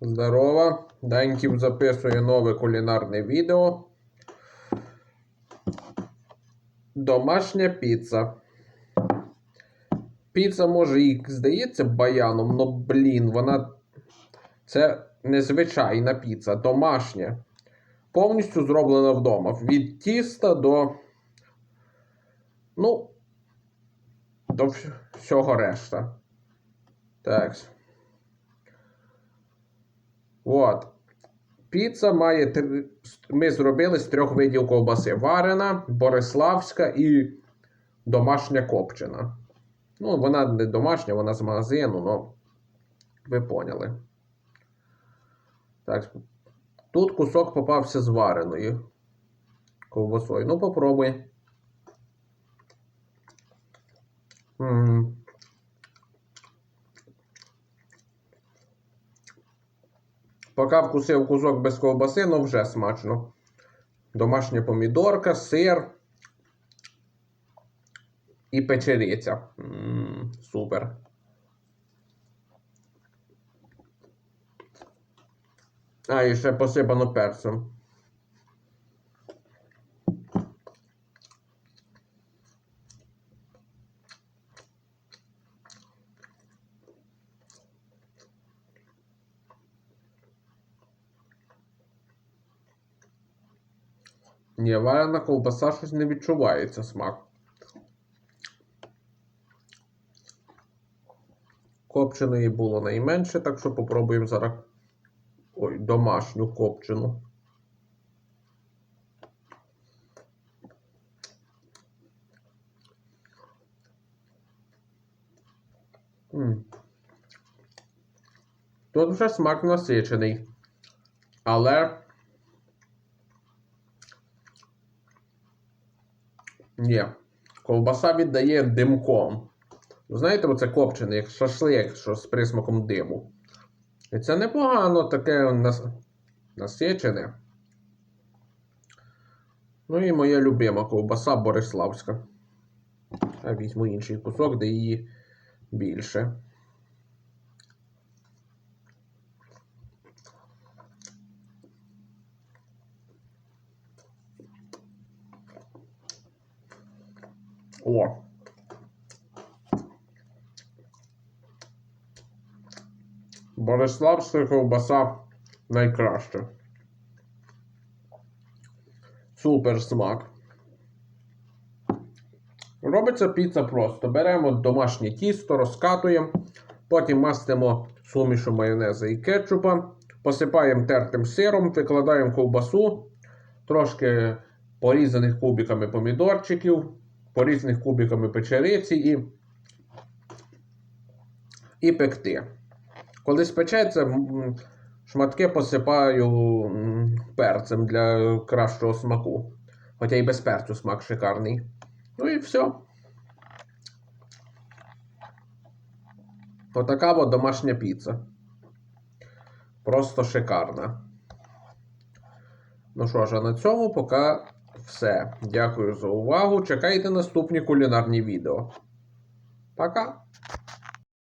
Здорово. Даньків записує нове кулінарне відео. Домашня піца. Піца може і здається баяном, але, блін, вона. Це незвичайна піца, домашня. Повністю зроблена вдома. Від тіста до. Ну. До всього решта. Так. От. Піца має три. Ми зробили з трьох видів ковбаси: варена, бориславська і домашня копчена. Ну, вона не домашня, вона з магазину, але ви поняли. Так. Тут кусок попався з вареною ковбасою. Ну, попробуй. М. Поки вкусив кусок без ковбаси, ну вже смачно. Домашня помідорка, сир і печериця. М, супер. А, і ще посипано перцем. Ні, варена ковбаса щось не відчувається смак. Копченої було найменше, так що попробуємо зараз. Ой, домашню копчену. Тут вже смак насичений. Але. Ні. Ковбаса віддає димком. Знаєте, оце копчене, як шашлик, що з присмаком диму. І це непогано таке нас... насичене. Ну і моя любима ковбаса Бориславська. Я візьму інший кусок, де її більше. О. Бориславська ковбаса найкраща. Супер смак. Робиться піца просто. Беремо домашнє тісто, розкатуємо, потім мастимо сумішу майонезу і кетчупа, посипаємо тертим сиром, викладаємо ковбасу, трошки порізаних кубиками помідорчиків, порізаних кубиками печериці і, і пекти. Коли спечеться, шматки посипаю перцем для кращого смаку. Хоча і без перцю смак шикарний. Ну і все. Отака от домашня піца. Просто шикарна. Ну що ж, а на цьому поки все. Дякую за увагу. Чекайте наступні кулінарні відео. Пока!